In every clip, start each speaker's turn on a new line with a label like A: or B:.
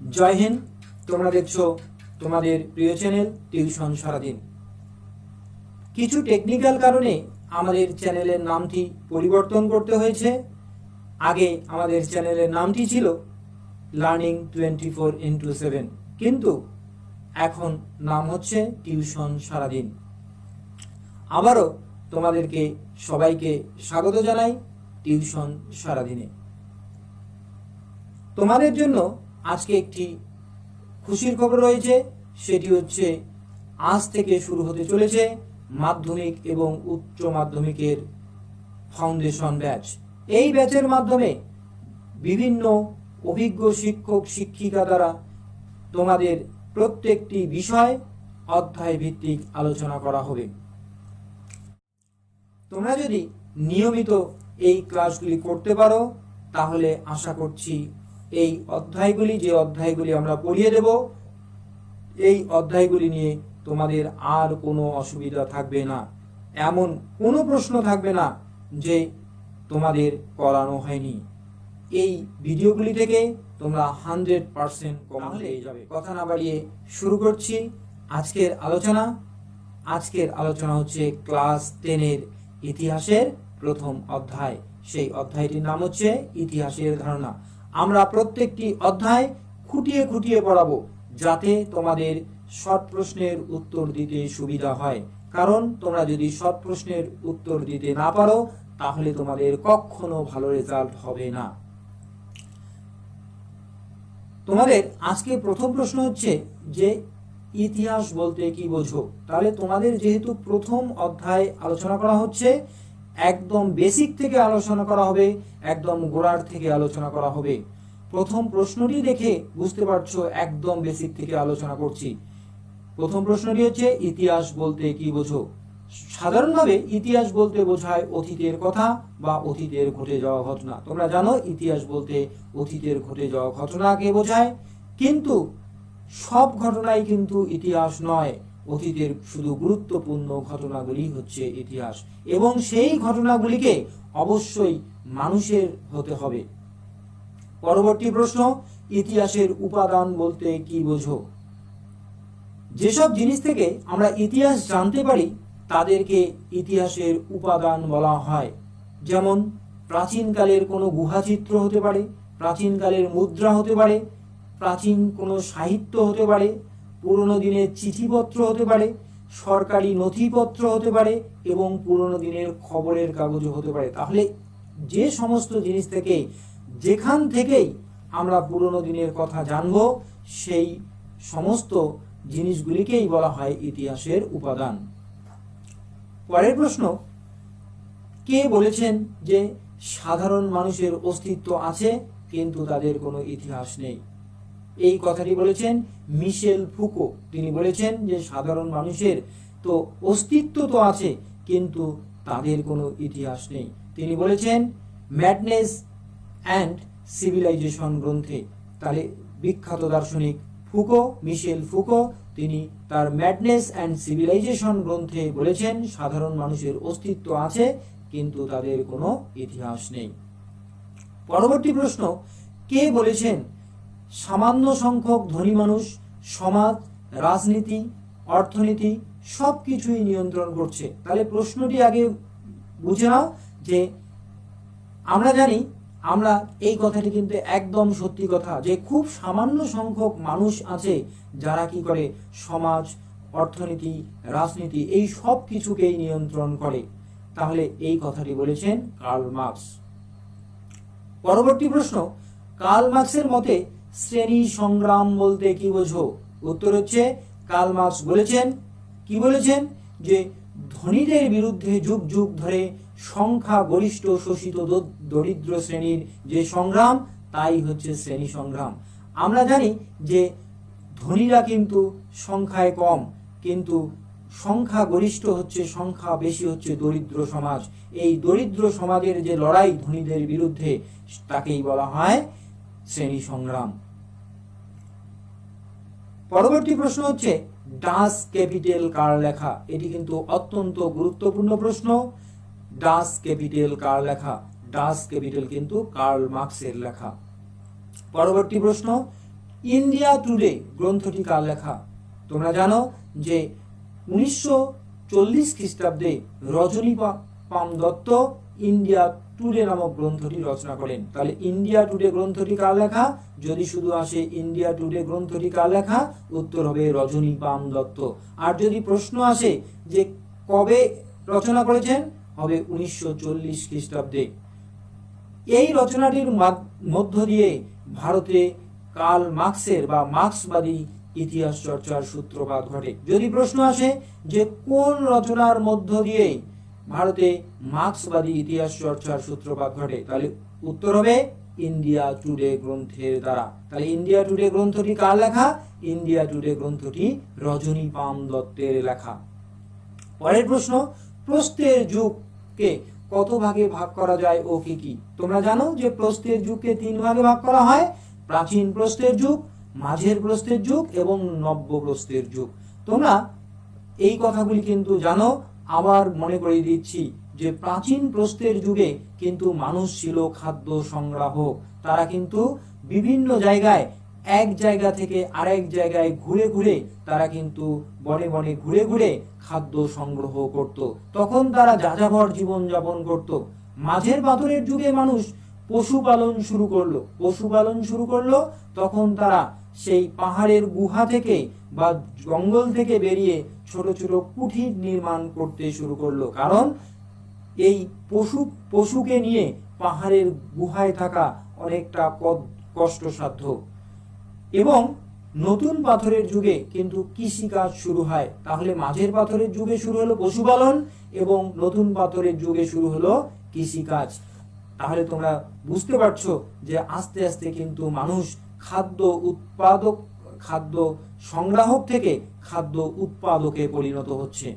A: জয় হিন্দ। তোমরা দেখছ তোমাদের প্রিয় চ্যানেল টিউশন সারাদিন। কিছু টেকনিক্যাল কারণে আমাদের চ্যানেলের নামটি পরিবর্তন করতে হয়েছে। আগে আমাদের চ্যানেলের নামটি ছিল learning twenty four into seven. কিন্তু এখন নাম হচ্ছে টিউশন সারাদিন। আবারও তোমাদেরকে সবাইকে স্বাগত জানাই টিউশন সারাদিনে। তোমাদের জন্য আজকে একটি খুশির খবর রয়েছে, সেটি হচ্ছে আজ থেকে শুরু হতে চলেছে মাধ্যমিক এবং উচ্চ মাধ্যমিকের ফাউন্ডেশন ব্যাচ। এই ব্যাচের মাধ্যমে বিভিন্ন অভিজ্ঞ শিক্ষক, শিক্ষিকা দ্বারা তোমাদের প্রত্যেকটি বিষয় অধ্যায় ভিত্তিক আলোচনা করা হবে। তোমরা যদি নিয়মিত এই ক্লাসগুলি করতে পারো, তাহলে আশা করছি এই অধ্যায়গুলি যে অধ্যায়গুলি আমরা পড়িয়ে দেব এই অধ্যায়গুলি নিয়ে তোমাদের আর কোনো অসুবিধা থাকবে না। এমন কোনো প্রশ্ন থাকবে না যে তোমাদের করানো হয়নি। এই ভিডিওগুলি থেকে তোমরা হান্ড্রেড পারসেন্ট কমন পেয়ে যাবে। কথা না বাড়িয়ে শুরু করছি আজকের আলোচনা। আজকের আলোচনা হচ্ছে ক্লাস টেনের ইতিহাসের প্রথম অধ্যায়। সেই অধ্যায়টির নাম হচ্ছে ইতিহাসের ধারণা। আমরা প্রত্যেকটি অধ্যায় খুঁটিয়ে খুঁটিয়ে পড়াবো, যাতে তোমাদের শর্ট প্রশ্নের উত্তর দিতে সুবিধা হয়। কারণ তোমরা যদি শর্ট প্রশ্নের উত্তর দিতে না পারো, তাহলে তোমাদের কখনো ভালো রেজাল্ট হবে না। তোমাদের আজকে প্রথম প্রশ্ন হচ্ছে যে, ইতিহাস বলতে কি বোঝো? তাহলে তোমাদের যেহেতু প্রথম অধ্যায় আলোচনা করা হচ্ছে একদম বেসিক থেকে আলোচনা করা হবে, একদম গোড়ার থেকে আলোচনা করা হবে। প্রথম প্রশ্নটি দেখে বুঝতে পারছ একদম বেসিক থেকে আলোচনা করছি। প্রথম প্রশ্নটি হচ্ছে, ইতিহাস বলতে কি বোঝো? সাধারণভাবে ইতিহাস বলতে বোঝায় অতীতের কথা বা অতীতের ঘটে যাওয়া ঘটনা। তোমরা জানো, ইতিহাস বলতে অতীতের ঘটে যাওয়া ঘটনাকে বোঝায়। কিন্তু সব ঘটনাই কিন্তু ইতিহাস নয়। অতীতের শুধু গুরুত্বপূর্ণ ঘটনাগুলি হচ্ছে ইতিহাস, এবং সেই ঘটনাগুলিকে অবশ্যই মানুষের হতে হবে। পরবর্তী প্রশ্ন, ইতিহাসের উপাদান বলতে কি বোঝো? যেসব জিনিস থেকে আমরা ইতিহাস জানতে পারি, তাদেরকে ইতিহাসের উপাদান বলা হয়। যেমন, প্রাচীনকালের কোনো গুহাচিত্র হতে পারে, প্রাচীনকালের মুদ্রা হতে পারে, প্রাচীন কোনো সাহিত্য হতে পারে পুরনো দিনের চিঠিপত্র হতে পারে, সরকারি নথিপত্র হতে পারে এবং পুরনো দিনের খবরের কাগজও হতে পারে। তাহলে যে সমস্ত জিনিস থেকে, যেখান থেকেই আমরা পুরনো দিনের কথা জানব, সেই সমস্ত জিনিসগুলিকেই বলা হয় ইতিহাসের উপাদান। পরের প্রশ্ন, কে বলেছেন যে সাধারণ মানুষের অস্তিত্ব আছে, কিন্তু তাদের কোনো ইতিহাস নেই? এই কথাটি বলেছেন মিশেল ফুকো। তিনি বলেছেন যে, সাধারণ মানুষের তো অস্তিত্ব তো আছে, কিন্তু তাদের কোনো ইতিহাস নেই। তিনি বলেছেন ম্যাডনেস অ্যান্ড সিভিলাইজেশন গ্রন্থে তাহলে বিখ্যাত দার্শনিক ফুকো, মিশেল ফুকো, তিনি তার ম্যাডনেস অ্যান্ড সিভিলাইজেশন গ্রন্থে বলেছেন, সাধারণ মানুষের অস্তিত্ব আছে, কিন্তু তাদের কোনো ইতিহাস নেই। পরবর্তী প্রশ্ন, কে বলেছেন সামান্য সংখ্যক ধনী মানুষ, সমাজ, রাজনীতি, অর্থনীতি সব কিছুই নিয়ন্ত্রণ করছে। তাহলে প্রশ্নটি আগে বুঝে নাও যে আমরা জানি, আমরা এই কথাটি কিন্তু একদম সত্যি কথা যে খুব সামান্য সংখ্যক মানুষ আছে যারা কি করে সমাজ, অর্থনীতি, রাজনীতি এই সব কিছুকেই নিয়ন্ত্রণ করে। তাহলে এই কথাটি বলেছেন কার্ল মার্কস। পরবর্তী প্রশ্ন, কার্ল মার্কসের মতে শ্রেণি সংগ্রাম বলতে কি বোঝো? উত্তর হচ্ছে, কার্ল মার্কস বলেছেন, কি বলেছেন? যে ধনীদের বিরুদ্ধে যুগ যুগ ধরে সংখ্যা গরিষ্ঠ শোষিত দরিদ্র শ্রেণির যে সংগ্রাম, তাই হচ্ছে শ্রেণি সংগ্রাম। আমরা জানি যে ধনীরা কিন্তু সংখ্যায় কম, কিন্তু সংখ্যা গরিষ্ঠ হচ্ছে, সংখ্যা বেশি হচ্ছে দরিদ্র সমাজ। এই দরিদ্র সমাজের যে লড়াই ধনীদের বিরুদ্ধে, তাকেই বলা হয় শ্রেণি সংগ্রাম। পরবর্তী প্রশ্ন হচ্ছে, ডাস ক্যাপিটাল কার লেখা? এটি কিন্তু অত্যন্ত গুরুত্বপূর্ণ প্রশ্ন। ডাস ক্যাপিটাল কার লেখা? ডাস ক্যাপিটাল কিন্তু কার্ল মার্কসের লেখা। পরবর্তী প্রশ্ন, ইন্ডিয়া টুডে গ্রন্থটি কার লেখা? তোমরা জানো যে উনিশশো চল্লিশ খ্রিস্টাব্দে Rajani Palme Dutt India Today নামক গ্রন্থটি রচনা করেন। তাহলে ইন্ডিয়া টুডে গ্রন্থটি কার লেখা? যদি শুধু আসে ইন্ডিয়া টুডে গ্রন্থটি কার লেখা? উত্তর হবে রজনী পাম দত্ত। আর যদি প্রশ্ন আসে যে কবে রচনা করেছেন? হবে উনিশশো চল্লিশ খ্রিস্টাব্দে। এই রচনাটির মধ্য দিয়ে ভারতে কাল মার্কসের বা মার্ক্সবাদী ইতিহাস চর্চার সূত্রপাত ঘটে। যদি প্রশ্ন আসে যে কোন রচনার মধ্য দিয়ে ভারতে মার্ক্সবাদী ইতিহাস চর্চার সূত্রপাত ঘটে। তাহলে উত্তর হবে ইন্ডিয়া টুডে গ্রন্থের দ্বারা। তাহলে ইন্ডিয়া টুডে গ্রন্থটি কার লেখা? ইন্ডিয়া টুডে গ্রন্থটি রজনী পাম দত্তের লেখা। পরের প্রশ্ন, প্রস্থের যুগকে কত ভাগে ভাগ করা যায় ও কি কি? তোমরা জানো যে প্রস্থের যুগকে তিন ভাগে ভাগ করা হয়। প্রাচীন প্রস্থের যুগ, মাঝের প্রস্থের যুগ এবং নব্য প্রস্থের যুগ। তোমরা এই কথাগুলি কিন্তু জানো। আবার মনে করে দিচ্ছি যে প্রাচীন প্রস্থের যুগে কিন্তু মানুষ ছিল খাদ্য সংগ্রাহক। তারা কিন্তু বিভিন্ন জায়গায়, এক জায়গা থেকে আরেক জায়গায় ঘুরে ঘুরে তারা কিন্তু বনে বনে ঘুরে ঘুরে খাদ্য সংগ্রহ করত। তখন তারা যাযাবর জীবন যাপন করত। মাঝের পাথরের যুগে মানুষ পশুপালন শুরু করল। পশুপালন শুরু করল, তখন তারা সেই পাহাড়ের গুহা থেকে বা জঙ্গল থেকে বেরিয়ে ছোট ছোট কুঠির নির্মাণ করতে শুরু করল। কারণ এই পশু, পশুকে নিয়ে পাহাড়ের গুহায় থাকা অনেকটা কষ্টসাধ্য। এবং নতুন পাথরের যুগে কিন্তু কৃষিকাজ শুরু হয়। তাহলে মাঝের পাথরের যুগে শুরু হলো পশুপালন এবং নতুন পাথরের যুগে শুরু হলো কৃষিকাজ। তাহলে তোমরা বুঝতে পারছ যে আস্তে আস্তে কিন্তু মানুষ খাদ্য উৎপাদক খাদ্য সংগ্রাহক থেকে খাদ্য উৎপাদকে পরিণত হচ্ছে।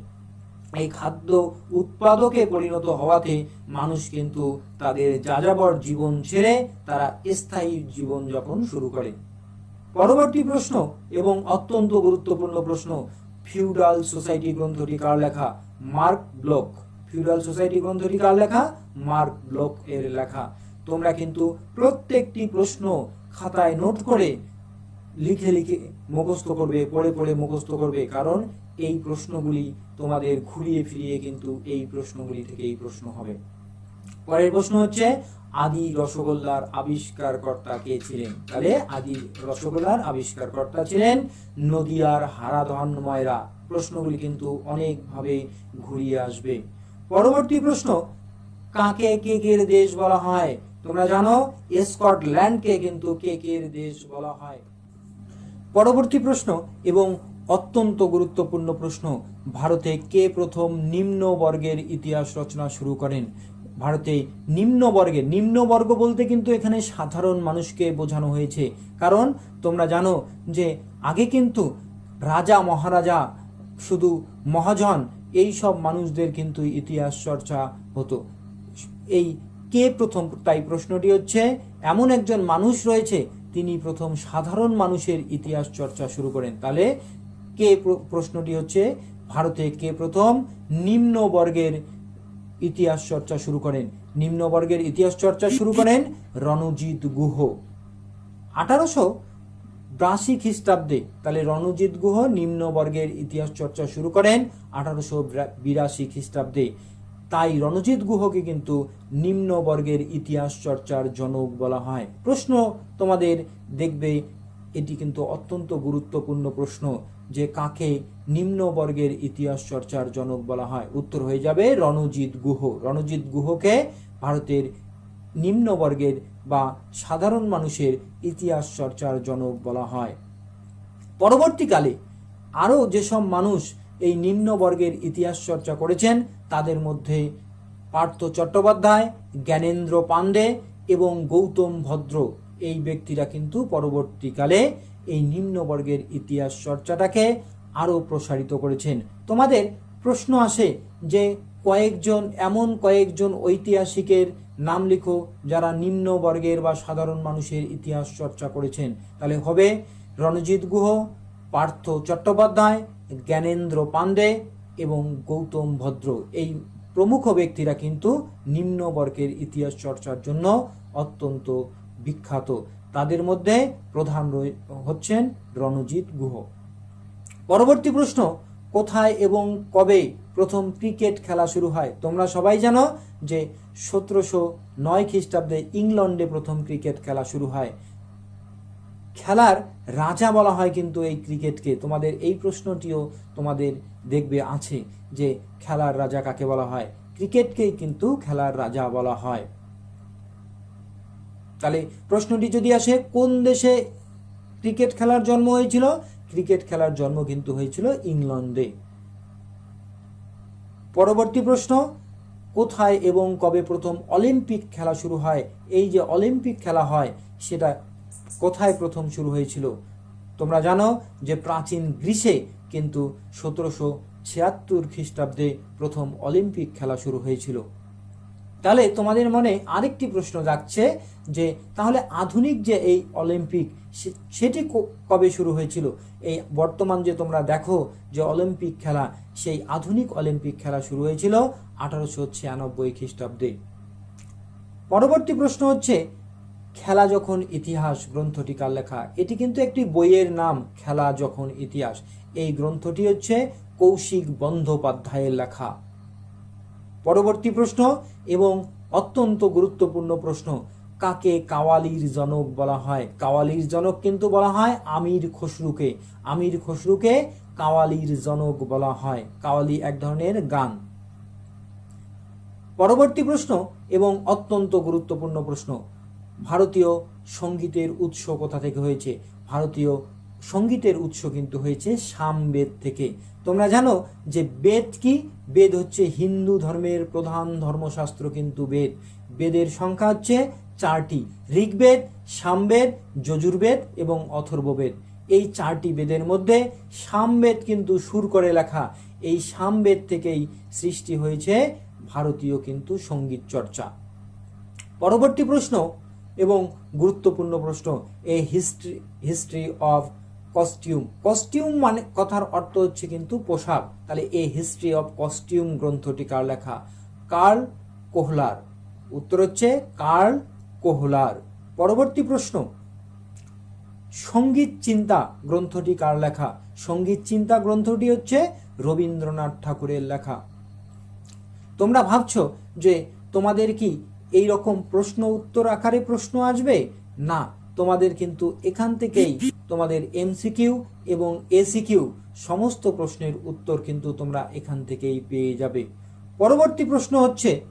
A: এই খাদ্য উৎপাদকে পরিণত হওয়াতে মানুষ কিন্তু তাদের যাযাবর জীবন ছেড়ে তারা স্থায়ী জীবন যাপন শুরু করে। পরবর্তী প্রশ্ন এবং অত্যন্ত গুরুত্বপূর্ণ প্রশ্ন, ফিউডাল সোসাইটি গ্রন্থটি কার লেখা? Mark block. ফিউডাল সোসাইটি গ্রন্থটি কার লেখা? মার্ক ব্লক এর লেখা। তোমরা কিন্তু প্রত্যেকটি প্রশ্ন খাতায় নোট করে লিখে লিখে মুখস্থ করবে, পড়ে পড়ে মুখস্থ করবে। কারণ এই প্রশ্নগুলি তোমাদের ঘুরিয়ে ফিরিয়ে কিন্তু এই প্রশ্নগুলি থেকে এই প্রশ্ন হবে। পরের প্রশ্ন হচ্ছে, আদি রসগোল্লার আবিষ্কারকর্তা কে ছিলেন? তাহলে আদি রসগোল্লার আবিষ্কারকর্তা ছিলেন নদিয়ার হারাধন ময়রা। প্রশ্নগুলি কিন্তু অনেকভাবে ঘুরিয়ে আসবে। পরবর্তী প্রশ্ন, কাকে কেকের দেশ বলা হয়? তোমরা জানো, স্কটল্যান্ডকে কিন্তু কেকের দেশ বলা হয়। পরবর্তী প্রশ্ন এবং অত্যন্ত গুরুত্বপূর্ণ প্রশ্ন, ভারতে কে প্রথম নিম্ন বর্গের ইতিহাস রচনা শুরু করেন? ভারতে নিম্ন বর্গের নিম্ন বর্গ বলতে কিন্তু এখানে সাধারণ মানুষকে বোঝানো হয়েছে। কারণ তোমরা জানো যে আগে কিন্তু রাজা, মহারাজা, শুধু মহাজন এই সব মানুষদের কিন্তু ইতিহাস চর্চা হতো। এই কে প্রথম, তাই প্রশ্নটি হচ্ছে, এমন একজন মানুষ রয়েছে তিনি প্রথম সাধারণ মানুষের ইতিহাস চর্চা শুরু করেন। তাহলে কে প্রশ্নটি হচ্ছে, ভারতে কে প্রথম নিম্ন বর্গের ইতিহাস চর্চা শুরু করেন? নিম্ন বর্গের ইতিহাস চর্চা শুরু করেন রণজিৎ গুহ। আঠারোশো বিরাশি খ্রিস্টাব্দে, তাহলে রণজিৎ গুহ নিম্ন বর্গের ইতিহাস চর্চা শুরু করেন আঠারোশো বিরাশি খ্রিস্টাব্দে। তাই রণজিৎ গুহকে কিন্তু নিম্ন বর্গের ইতিহাস চর্চার জনক বলা হয়। প্রশ্ন তোমাদের, দেখবে এটি কিন্তু অত্যন্ত গুরুত্বপূর্ণ প্রশ্ন যে কাকে নিম্ন বর্গের ইতিহাস চর্চার জনক বলা হয়। উত্তর হয়ে যাবে রণজিৎ গুহ। রণজিৎ গুহকে ভারতের নিম্ন বর্গের বা সাধারণ মানুষের ইতিহাস চর্চার জনক বলা হয়। পরবর্তীকালে আরও যেসব মানুষ এই নিম্নবর্গের ইতিহাস চর্চা করেছেন তাদের মধ্যে পার্থ চট্টোপাধ্যায়, জ্ঞানেন্দ্র পাণ্ডে এবং গৌতম ভদ্র। এই ব্যক্তিরা কিন্তু পরবর্তীকালে এই নিম্নবর্গের ইতিহাস চর্চাটাকে আরও প্রসারিত করেছেন। তোমাদের প্রশ্ন আসে যে কয়েকজন, এমন কয়েকজন ঐতিহাসিকের নাম লিখো যারা নিম্নবর্গের বা সাধারণ মানুষের ইতিহাস চর্চা করেছেন। তাহলে হবে রণজিৎ গুহ, পার্থ চট্টোপাধ্যায় জ্ঞানেন্দ্র পাণ্ডে এবং গৌতম ভদ্র। এই প্রমুখ ব্যক্তিরা কিন্তু নিম্নবর্গের ইতিহাস চর্চার জন্য অত্যন্ত বিখ্যাত। তাদের মধ্যে প্রধান হচ্ছেন রণজিৎ গুহ। পরবর্তী প্রশ্ন, কোথায় এবং কবে প্রথম ক্রিকেট খেলা শুরু হয়? তোমরা সবাই জানো যে সতেরোশো নয় খ্রিস্টাব্দে ইংল্যান্ডে প্রথম ক্রিকেট খেলা শুরু হয়। খেলার রাজা বলা হয় কিন্তু এই ক্রিকেটকে। তোমাদের এই প্রশ্নটিও তোমাদের দেখবে আছে যে খেলার রাজা কাকে বলা হয়? ক্রিকেটকেই কিন্তু খেলার রাজা বলা হয়। তাহলে প্রশ্নটি যদি আসে, কোন দেশে ক্রিকেট খেলার জন্ম হয়েছিল? ক্রিকেট খেলার জন্ম কিন্তু হয়েছিল ইংল্যান্ডে পরবর্তী প্রশ্ন, কোথায় এবং কবে প্রথম অলিম্পিক খেলা শুরু হয়? এই যে অলিম্পিক খেলা হয়, সেটা কোথায় প্রথম শুরু হয়েছিল? তোমরা জানো যে প্রাচীন গ্রীসে কিন্তু সতেরোশো ছিয়াত্তর খ্রিস্টাব্দে প্রথম অলিম্পিক খেলা শুরু হয়েছিল। তাহলে তোমাদের মনে আরেকটি প্রশ্ন যাচ্ছে যে, তাহলে আধুনিক যে এই অলিম্পিক সেটি কবে শুরু হয়েছিল? এই বর্তমান যে তোমরা দেখো যে অলিম্পিক খেলা, সেই আধুনিক অলিম্পিক খেলা শুরু হয়েছিল আঠারোশো ছিয়ানব্বই খ্রিস্টাব্দে। পরবর্তী প্রশ্ন হচ্ছে খেলা যখন ইতিহাস গ্রন্থটি কার লেখা? এটি কিন্তু একটি বইয়ের নাম, খেলা যখন ইতিহাস। এই গ্রন্থটি হচ্ছে কৌশিক বন্দ্যোপাধ্যায়ের লেখা। পরবর্তী প্রশ্ন এবং অত্যন্ত গুরুত্বপূর্ণ প্রশ্ন, কাকে কাওয়ালির জনক বলা হয়? কাওয়ালির জনক কিন্তু বলা হয় আমির খসরুকে। আমির খসরুকে কাওয়ালির জনক বলা হয়। কাওয়ালি এক ধরনের গান। পরবর্তী প্রশ্ন এবং অত্যন্ত গুরুত্বপূর্ণ প্রশ্ন ভারতীয় সঙ্গীতের উৎস কোথা থেকে হয়েছে? ভারতীয় সঙ্গীতের উৎস কিন্তু হয়েছে সামবেদ থেকে। তোমরা জানো যে বেদ কি? বেদ হচ্ছে হিন্দু ধর্মের প্রধান ধর্মশাস্ত্র কিন্তু বেদ। বেদের সংখ্যা হচ্ছে চারটি। ঋগ্বেদ, সামবেদ, যজুর্বেদ এবং অথর্ববেদ। এই চারটি বেদের মধ্যে সামবেদ কিন্তু সুর করে লেখা। এই সামবেদ থেকেই সৃষ্টি হয়েছে ভারতীয় কিন্তু সংগীত চর্চা। পরবর্তী প্রশ্ন এবং গুরুত্বপূর্ণ প্রশ্ন a history history of costume costume মানে কথার অর্থ হচ্ছে কিন্তু পোশাক। তাহলে এ হিস্ট্রি অফ কস্টিউম গ্রন্থটি কার লেখা? Karl Kohler. উত্তর হচ্ছে কার্ল কোহলার। পরবর্তী প্রশ্ন, সংগীত চিন্তা গ্রন্থটি কার লেখা? সংগীত চিন্তা গ্রন্থটি হচ্ছে রবীন্দ্রনাথ ঠাকুরের লেখা। তোমরা ভাবছ যে তোমাদের কি এই রকম প্রশ্ন উত্তর আকারে প্রশ্ন আসবে? না, তোমাদের কিন্তু এখান থেকেই তোমাদের এমসিকিউ এবং এসিকিউ সমস্ত প্রশ্নের উত্তর কিন্তু তোমরা এখান থেকেই পেয়ে যাবে। পরবর্তী প্রশ্ন হচ্ছে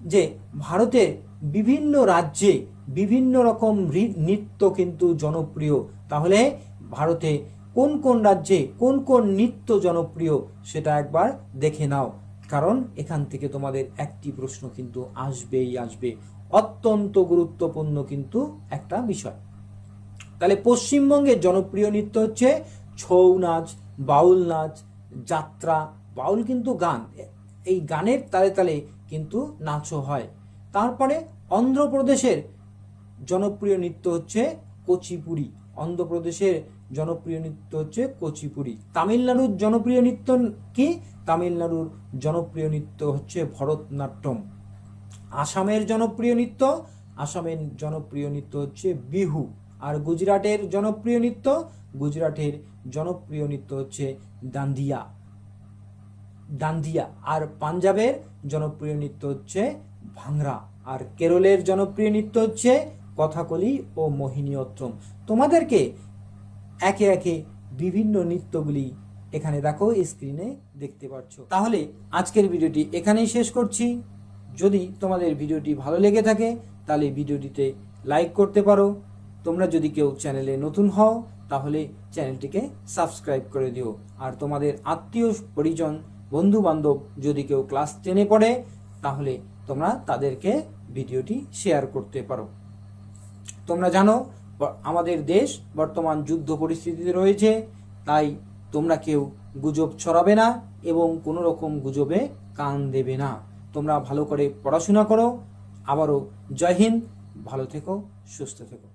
A: যে ভারতের বিভিন্ন রাজ্যে বিভিন্ন রকম নৃত্য কিন্তু জনপ্রিয়। তাহলে ভারতে কোন কোন রাজ্যে কোন কোন নৃত্য জনপ্রিয় সেটা একবার দেখে নাও। কারণ এখান থেকে তোমাদের একটি প্রশ্ন কিন্তু আসবেই আসবে। অত্যন্ত গুরুত্বপূর্ণ কিন্তু একটা বিষয়। তাহলে পশ্চিমবঙ্গের জনপ্রিয় নৃত্য হচ্ছে ছৌ নাচ, বাউল নাচ, যাত্রা, বাউল কিন্তু গান। এই গানের তালে তালে কিন্তু নাচও হয়। তারপরে অন্ধ্রপ্রদেশের জনপ্রিয় নৃত্য হচ্ছে কুচিপুড়ি। অন্ধ্রপ্রদেশের জনপ্রিয় নৃত্য হচ্ছে কুচিপুড়ি। তামিলনাড়ুর জনপ্রিয় নৃত্য কি? তামিলনাড়ুর জনপ্রিয় নৃত্য হচ্ছে ভরতনাট্যম। আসামের জনপ্রিয় নৃত্য, আসামের জনপ্রিয় নৃত্য হচ্ছে বিহু। আর গুজরাটের জনপ্রিয় নৃত্য, গুজরাটের জনপ্রিয় নৃত্য হচ্ছে দান্দিয়া দান্দিয়া আর পাঞ্জাবের জনপ্রিয় নৃত্য হচ্ছে ভাংরা। আর কেরলের জনপ্রিয় নৃত্য হচ্ছে কথাকলি ও মোহিনীঅত্তম তোমাদেরকে একে একে বিভিন্ন নৃত্যগুলি এখানে দেখো স্ক্রিনে দেখতে পাচ্ছ। তাহলে আজকের ভিডিওটি এখানেই শেষ করছি। যদি তোমাদের ভিডিওটি ভালো লেগে থাকে, তাহলে ভিডিওটিতে লাইক করতে পারো। তোমরা যদি কেউ চ্যানেলে নতুন হও, তাহলে চ্যানেলটিকে সাবস্ক্রাইব করে দিও। আর তোমাদের আত্মীয় পরিজন বন্ধু বান্ধব যদি কেউ ক্লাস টেনে পড়ে, তাহলে তোমরা তাদেরকে ভিডিওটি শেয়ার করতে পারো। তোমরা জানো আমাদের দেশ বর্তমান যুদ্ধ পরিস্থিতিতে রয়েছে। তাই তোমরা কেউ গুজব ছড়াবে না এবং কোনো রকম গুজবে কান দেবে না। তোমরা ভালো করে পড়াশোনা করো। আবারও জয় হিন্দ। ভালো থেকো, সুস্থ থেকো।